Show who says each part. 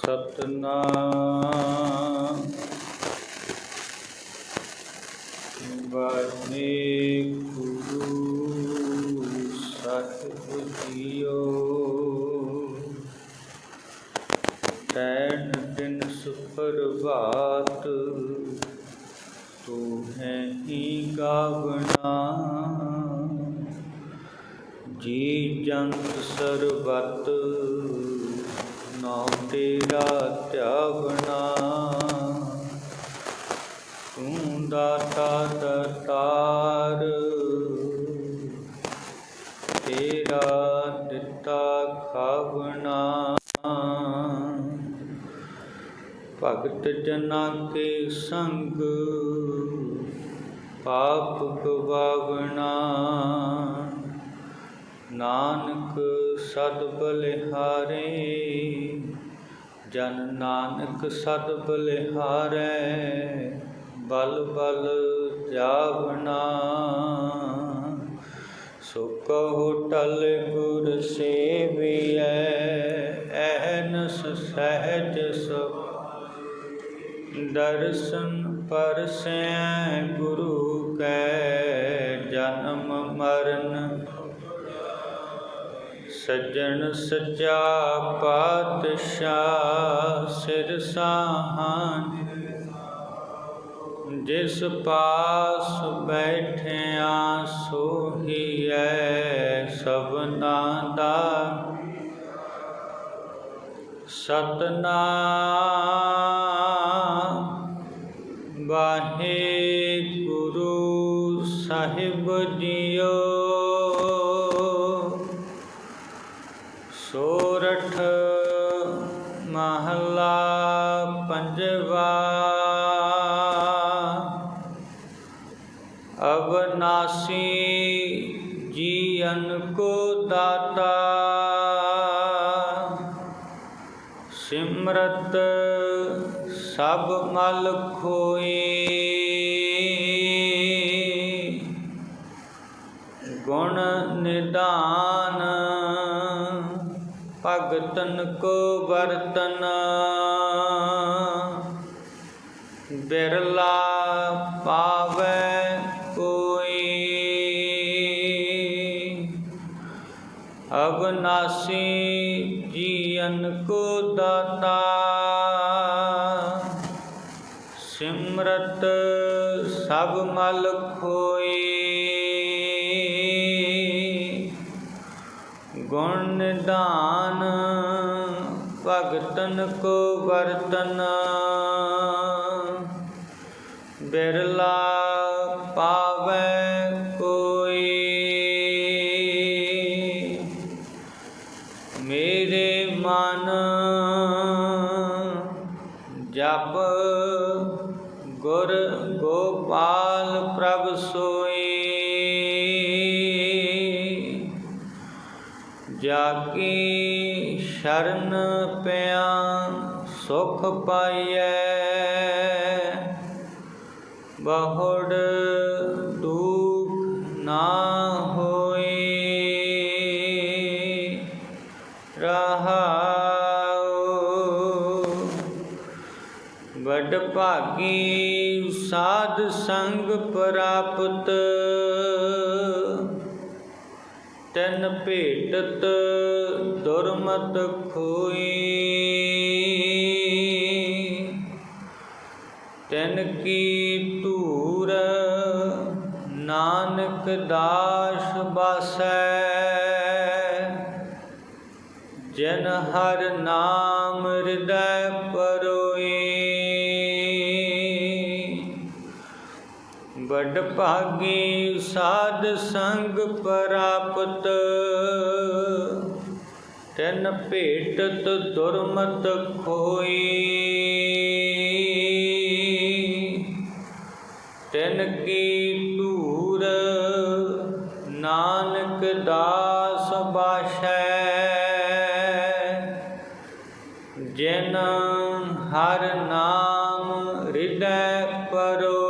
Speaker 1: ਸਤਨਾਮ। ਵਾਹਿਗੁਰੂ ਸਾਹਿਬ ਜੀਓ। ਤੈਨ ਦਿਨ ਸੁਪਰਭਾਤ ਤੂੰ ਹੈ ਹੀ ਗਾਵਣਾ। ਜੀ ਜੰਤ ਸਰਬਤ ਨਾਮ ਤੇਰਾ ਧਿਆਵਣਾ। ਤੂੰ ਦਾਤਾ ਦਤਾਰ ਤੇਰਾ ਦਿੱਤਾ ਖਾਵਣਾ। ਭਗਤ ਜਨਾ ਕੇ ਸੰਗ ਪਾਪ ਗਵਾਵਣਾ। ਨਾਨਕ ਸਦ ਬਲਿਹਾਰੇ, ਜਨ ਨਾਨਕ ਸਦ ਬਲਿਹਾਰੇ, ਬਲ ਬਲ ਜਾਵਣਾ। ਸੋ ਕਹੋ ਟਲ ਗੁਰ ਸੇਵੀਐ, ਐਨਸ ਸਹਿਜ ਸਭ। ਦਰਸ਼ਨ ਪਰਸੈ ਗੁਰੂ ਕੈ, ਜਨਮ ਮਰਨ ਸੱਜਣ ਸੱਚਾ ਪਾਤਸ਼ਾਹ ਸਿਰ ਸਾਹਾਂ ਜਿਸ ਪਾਸ ਬੈਠਿਆ ਸੋਹੀਐ ਸਭਨਾ ਦਾ। ਸਤਨਾਮ ਵਾਹਿਗੁਰੂ ਸਾਹਿਬ ਜੀਓ। ਸਿਮਰਤ ਸਭ ਮਲ ਖੋਈ ਗੁਣ ਨਿਦਾਨ ਭਗਤਨ ਕੋ ਵਰਤਨ। ਬਿਰਲਾ ਅਬਨਾਸੀ ਜੀਵਨ ਕੋ ਦਾਤਾ। ਸਿਮਰਤ ਸਭ ਮਲ ਖੋਈ ਗੁਣ ਨਿਦਾਨ ਭਗਤਨ ਕੋ ਵਰਤਨ। ਬਿਰਲਾ ਮਨ ਜਪ ਗੁਰ ਗੋਪਾਲ ਪ੍ਰਭ ਸੋਈ ਜਾ ਸ਼ਰਨ ਪਿਆ ਸੁਖ ਪਾਈਐ ਬਹੁੜ ਦੁਖ ਨਾ ਵਡ ਭਾਗੀ ਸਾਧ ਸੰਗ ਪ੍ਰਾਪਤ। ਤਨ ਭੇਟਤ ਦੁਰਮਤ ਖੋਈ। ਤਨ ਕੀ ਧੂਰ ਨਾਨਕ ਦਾਸ ਬਾਸੈ। ਜਨ ਹਰ ਨਾਮ ਹਿਰਦੈ ਪਰੋ ਵੱਡ ਭਾਗੀ ਸਾਧ ਸੰਗ ਪ੍ਰਾਪਤ। ਤਨ ਭੇਟਤ ਦੁਰਮਤ ਖੋਈ। ਤਨ ਕੀ ਧੂਰ ਨਾਨਕ ਦਾਸ ਬਾਸ਼ੈ। ਜਿਨ ਹਰ ਨਾਮ ਹਿਰਦੈ ਪਰੋਈ